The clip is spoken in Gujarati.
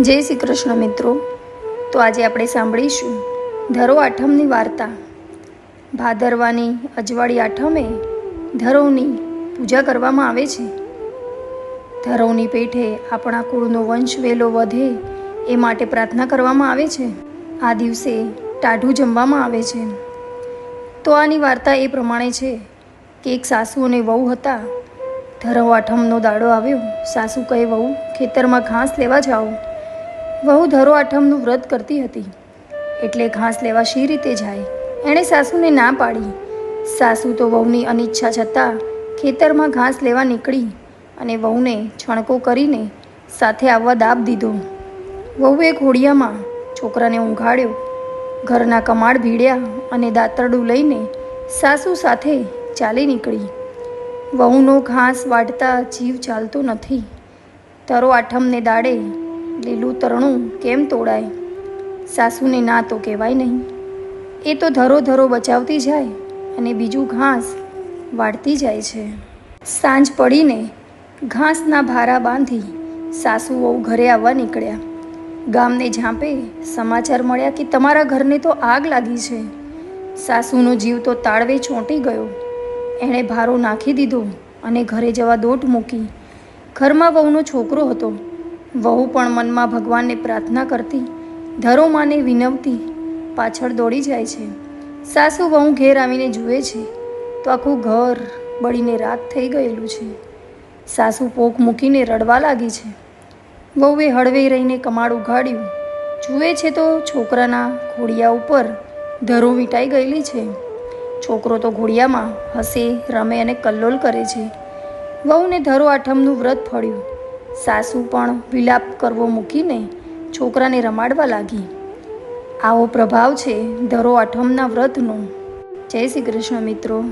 જય શ્રી કૃષ્ણ મિત્રો. તો આજે આપણે સાંભળીશું ધરો આઠમની વાર્તા. ભાદરવાની અજવાળી આઠમે ધરોની પૂજા કરવામાં આવે છે. ધરોની પેઠે આપણા કુળનો વંશ વેલો વધે એ માટે પ્રાર્થના કરવામાં આવે છે. આ દિવસે ટાઢું જમવામાં આવે છે. તો આની વાર્તા એ પ્રમાણે છે કે એક સાસુ અને વહુ હતા. ધરવ આઠમનો દાડો આવ્યો. સાસુ કહે, વહુ, ખેતરમાં ઘાસ લેવા જાઓ. વહુ ધરો આઠમનું વ્રત કરતી હતી. એટલે ઘાસ લેવા શી રીતે જાય? એણે સાસુને ના પાડી. સાસુ તો વહુની અનિચ્છા છતાં ખેતરમાં ઘાસ લેવા નીકળી અને વહુને છણકો કરીને સાથે આવવા દાબ દીધો. વહુએ ઘોડિયામાં છોકરાને ઊંઘાડ્યો. ઘરના કમાડ ભીડ્યા અને દાંતરડું લઈને સાસુ સાથે ચાલી નીકળી. વહુનો ઘાસ વાટતા જીવ ચાલતો નથી. તરો આઠમને દાડે લીલું તરણું કેમ તોડાય? સાસુને ના તો કહેવાય નહીં. એ તો ધરો ધરો બચાવતી જાય અને બીજું ઘાસ વાળતી જાય છે. સાંજ પડીને ઘાસના ભારા બાંધી સાસુ વહુ ઘરે આવવા નીકળ્યા. ગામને ઝાંપે સમાચાર મળ્યા કે તમારા ઘરને તો આગ લાગી છે. સાસુનો જીવ તો તાળવે ચોંટી ગયો. એણે ભારો નાખી દીધો અને ઘરે જવા દોટ મૂકી. ઘરમાં વહુનો છોકરો હતો. વહુ પણ મનમાં ભગવાનને પ્રાર્થના કરતી, ધરો માને વિનવતી, પાછળ દોડી જાય છે. સાસુ વહુ ઘેર આવીને જુએ છે, તો આખું ઘર બળીને રાત થઈ ગયેલું છે. સાસુ પોક મૂકીને રડવા લાગી છે. વહુએ હળવે રહીને કમાડ ઉઘાડ્યું. જુએ છે તો છોકરાના ઘોડિયા ઉપર ધરો વીંટાઈ ગયેલી છે. છોકરો તો ઘોડિયામાં હસે, રમે અને કલ્લોલ કરે છે. વહુને ધરો આઠમનું વ્રત ફળ્યું. સાસુ પણ વિલાપ કરવો મૂકીને છોકરાને રમાડવા લાગી. આવો પ્રભાવ છે ધરો આઠમના વ્રતનો. જય શ્રી કૃષ્ણ મિત્રો.